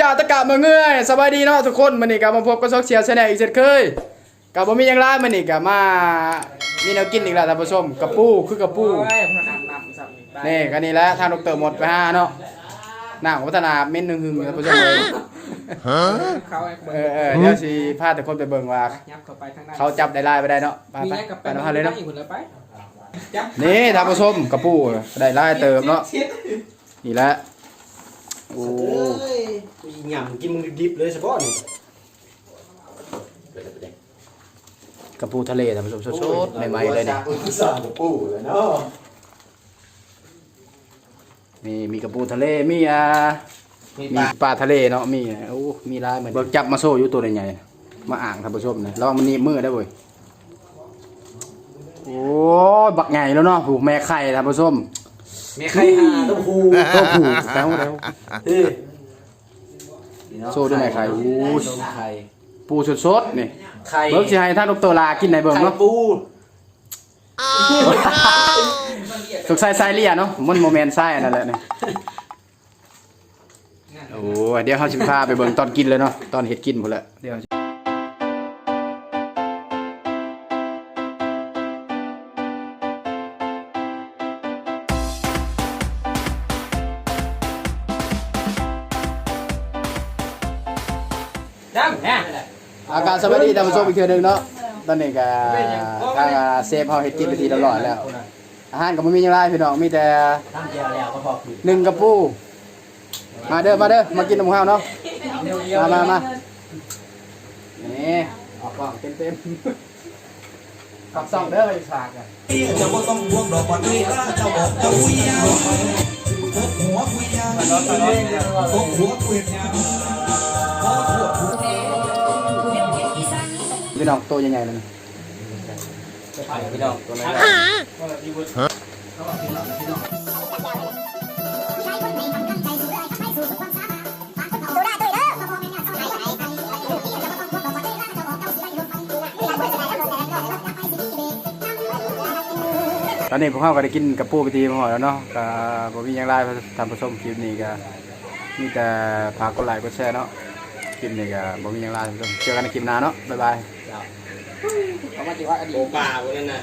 จ่าตะกะมาเงยสบายดีเนาะทุกคนมื้อนี้ก็มาพบกับซอกเสียแชนแนลอีกเช่นเคยก็บ่มีหยังหลายมื้อนี้ก็มามีแนวกินอีกแล้วท่านผู้ชมกระปูคือกระปูโอ้ยพนันนำสับนี่ก็นี่แหละทางดรหมดไปหาเนาะน้าของพัฒนาเม็ดหนึงหึงท่านผู้ชมเอ้ยเขาไอ้เออเออเดี๋ยวสิพาทุกคนไปเบิ่งว่า ยับเข้าไปทางนั้นเขาจับได้ลายไปได้เนาะไปมีไปแยกกับไปไปเนาะฮะเลยเนาะ หุ่นเลยไปจับนี่ท่านผู้ชมกระปูได้ลายเติมเนาะนี่แหละโอ้กู หย่ำกินมึงดิบๆเลยเฉพาะนี่กระปูทะเลท่านผู้ชมสดๆใหม่ๆเลยนี่กูสานกับปูเลยเนาะมีมีกระปูทะเลมีอ่ามีปลาทะเลเนาะมีโอ้มีลายเหมือนเบิกจับมาโซ่อยู่ตัวใหญ่ๆมาอ่างท่านผู้ชมนะระวังมันหนีบมือได้เว้ยโอ้ยบักใหญ่แล้วเนาะผูกแม่ไข่ท่านผู้ชมมีใครหาต้องหูตัวผูกแล้วแล้ว เฮ้ยโซ่ด้วยแม่ไข่โอ้ยไข่ปูสดๆนี่ไข่เบิกสิให้ท่านดรลากินในเบิ่งไข่เนาะปูสกใส่ไซเลียเนาะมันโมเมนต์ไส้นั่นแหละนี่โอ้ยเดี๋ยวเขาสิพาไปเบิ่งตอนกินเลยเนาะตอนเฮ็ดกินพุ่นแหละเดี๋ยว จับเนี่ยอาการสวัสดีท่านผู้ชมอีกเทื่อหนึงเนาะตอนนี้ก็ทางเซฟเฮาเฮ็ดกินไปทีละร้อยแล้ว อาหารก็บ่มีหยังหลายพี่น้องมีแต่ตั้งแก้วแล้วก็พอผิดหนึ่งกระปูมาเด้อมาเด้อมากินนมข้าวเนาะมามามานี่ออกกล้องเต็มๆขับซ่องเด้อไปฝากอะเจ้าบ่ต้องห่วงดอกบัดนี้ละเจ้าบอกเจ้าคุยยาวพกหัวคุยยาวพกหัวคุยยาว พี่น้องตัวใหญ่ๆเลยนะพี่น้องตัวนั้นตอนนี้พวกเขาก็ได้กินกระปูไปทีมาหอแล้วเนาะก็บ่มีหยังหลายทำผสมคลิปนี้ก็มีแต่ฝากกดไลค์กดแชร์เนาะ คลิปนี้ก็บ่มีหยังหลายเจอกันในคลิปหน้าเนาะบ๊ายบาย เขามาจีว่าอดีโอตป่าคนนั้นน่ะ